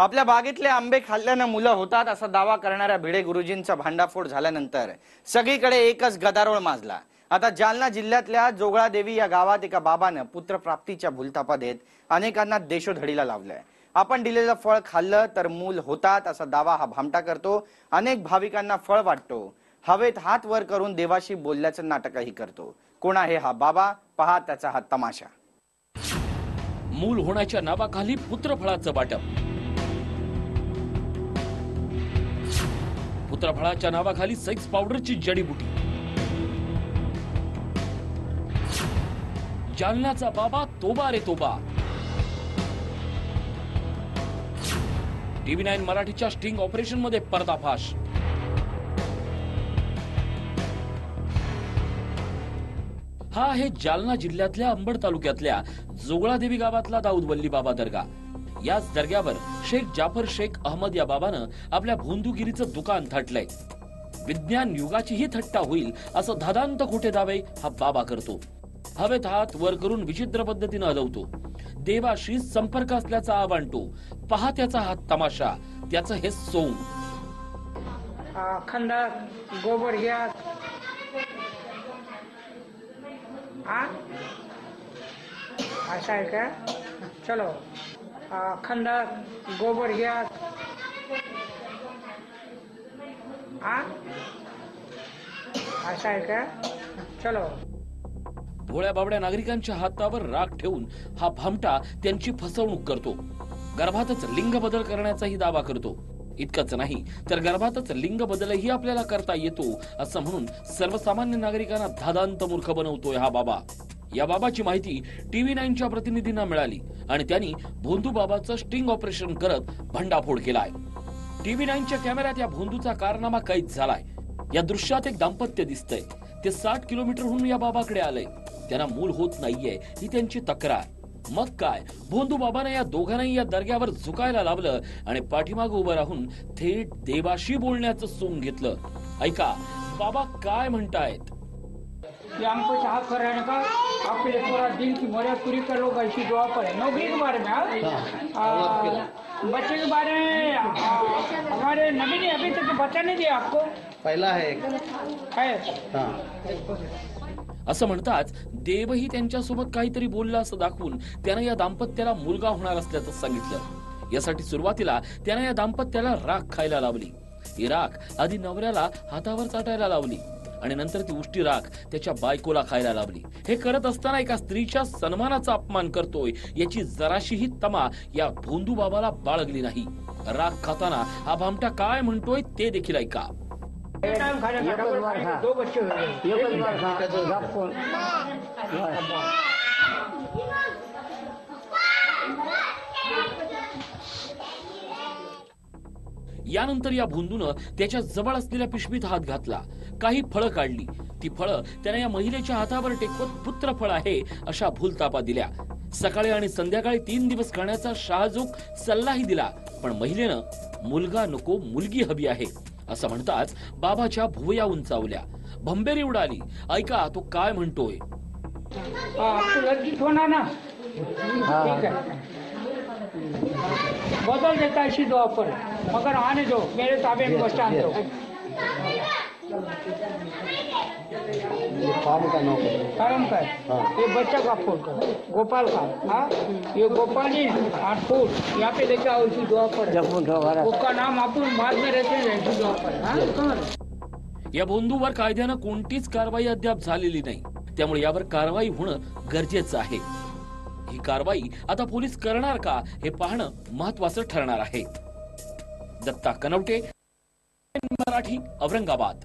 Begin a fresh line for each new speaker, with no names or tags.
आपल्या बागेतले आंबे खाल्ल्यानं मुलं होतात असा दावा करणाऱ्या भिडे गुरुजींचा भांडाफोड झाल्यानंतर सगळीकडे एकच गदारोळ माजला. आता जालना जिल्ह्यातल्या जोगळादेवी या गावात एका बाबानं पुत्रप्राप्तीच्या भूलतापा देत अनेकांना देशोधडीला लावलंय. आपण दिलेलं फळ खाल्लं तर मूल होतात असा दावा हा भामटा करतो. अनेक भाविकांना फळ वाटतो. हवेत हात वर करून देवाशी बोलल्याचं नाटकही करतो. कोण आहे हा बाबा? पहा त्याचा हा तमाशा.
मूल होण्याच्या नावाखाली पुत्रफळाचं वाटप. पुत्रफळाच्या नावाखाली सेक्स पावडरची जडीबुटी जालन्याचा बाबा तोबा रे तोबा. टीव्ही नाईन मराठीच्या स्टिंग ऑपरेशनमध्ये पर्दाफाश. हा आहे जालना जिल्ह्यातल्या अंबड तालुक्यातल्या जोगळादेवी गावातला दाऊद वल्ली बाबा दर्गा. याच दर्ग्यावर शेख जाफर शेख अहमद या बाबानं आपल्या भोंदूगिरीचं दुकान थाटलंय. विज्ञान युगाचीही थट्टा होईल असं धादांत खोटे दावे हा बाबा करतो. हवेत हात वर करून विचित्र पद्धतीनं हलवतो. देवाशी संपर्क असल्याचा आवाणतो पहा त्याचा हा तमाशा. त्याचं हे सोंग.
खंदा गोबर घ्या. असं आहे का? चलो. खंडात गोबर घ्या. असं आहे का? चलो.
भोळ्या बाबड्या नागरिकांच्या हातावर राग ठेवून हा भामटा त्यांची फसवणूक करतो. गर्भातच लिंग बदल करण्याचाही दावा करतो. इतकंच नाही तर गर्भातच लिंग बदलही आपल्याला करता येतो असं म्हणून सर्वसामान्य नागरिकांना धादांत मूर्ख बनवतोय हा बाबा. या बाबाची माहिती टीव्ही नाईनच्या प्रतिनिधींना मिळाली आणि त्यांनी भोंदू बाबाचं स्टिंग ऑपरेशन करत भंडाफोड केला आहे टीव्ही नाईनच्या कॅमेऱ्यात या भोंदूचा कारनामा कैद झालाय. या दृश्यात एक दाम्पत्य दिसतंय. ते साठ किलोमीटरहून या बाबाकडे आलंय. त्यांना मूल होत नाहीये ही त्यांची तक्रार. मग काय? भोंदू बाबाने या दोघांनाही या दर्ग्यावर झुकायला लावलं आणि पाठीमाग उभं राहून थेट देवाशी बोलण्याचं सोंग घेतलं. ऐका बाबा काय म्हणतायत?
कि हमको साहब कर रहने का आपके लिए पूरा दिन की मर्याद पूरी कर लो ऐसी दुआ पर है। नौकरी के बारे में हाँ? बच्चे के बारे में हमारे नबी ने अभी तक बच्चा नहीं दिया आपको?
पहिला
है
हा?
असं म्हणताच देवही त्यांच्यासोबत काहीतरी बोलला असं दाखवून त्यानं या दाम्पत्याला मुलगा होणार असल्याचं सांगितलं. यासाठी सुरुवातीला त्यानं या दाम्पत्याला राख खायला लावली. ही राख आधी नवऱ्याला हातावर चाटायला लावली. आणि नंतर ती उष्टी राख त्याच्या बायकोला खायला लावली. हे करत असताना एका स्त्रीच्या सन्मानाचा अपमान करतोय. याची जराशीही तमा या भोंदू बाबाला बाळगली नाही. राख खाताना हा भामटा काय म्हणतोय ते देखील ऐका. यानंतर या भोंदून त्याच्याजवळ असलेल्या पिशवीत हात घातला. काही फळं काढली. ती फळं त्याने या महिलेच्या हातावर टेकवत पुत्र फळ आहे अशा भूलतापा दिल्या. सकाळी आणि संध्याकाळी तीन दिवस खाण्याचा शाहजूक सल्लाही दिला पण महिलेनं मुलगा नको मुलगी हवी आहे असं म्हणताच बाबाच्या भुवया उंचावल्या. भंबेरी उडाली. ऐका तो काय म्हणतोय?
ना? ठीक बदल देता इसी दुआ पर मगर आने दो मेरे ताबे में बस दो
काम का नौकरी
कर्म कर ये बच्चा का फोटो गोपाल का? हाँ? ये गोपाल जी आठ फुट यहाँ पे लेके आओ इसी दुआ पर उसका नाम अपन बाद में रहते हैं इसी दुआ पर हाँ?
या भोंदूवर कायद्यानं कोणतीच कारवाई अद्याप झालेली नाही. त्यामुळे यावर कारवाई होणं गरजेचं आहे. ही कारवाई आता पोलीस करणार का हे पाहणं महत्वाचं ठरणार आहे. दत्ता कनवटे मराठी औरंगाबाद.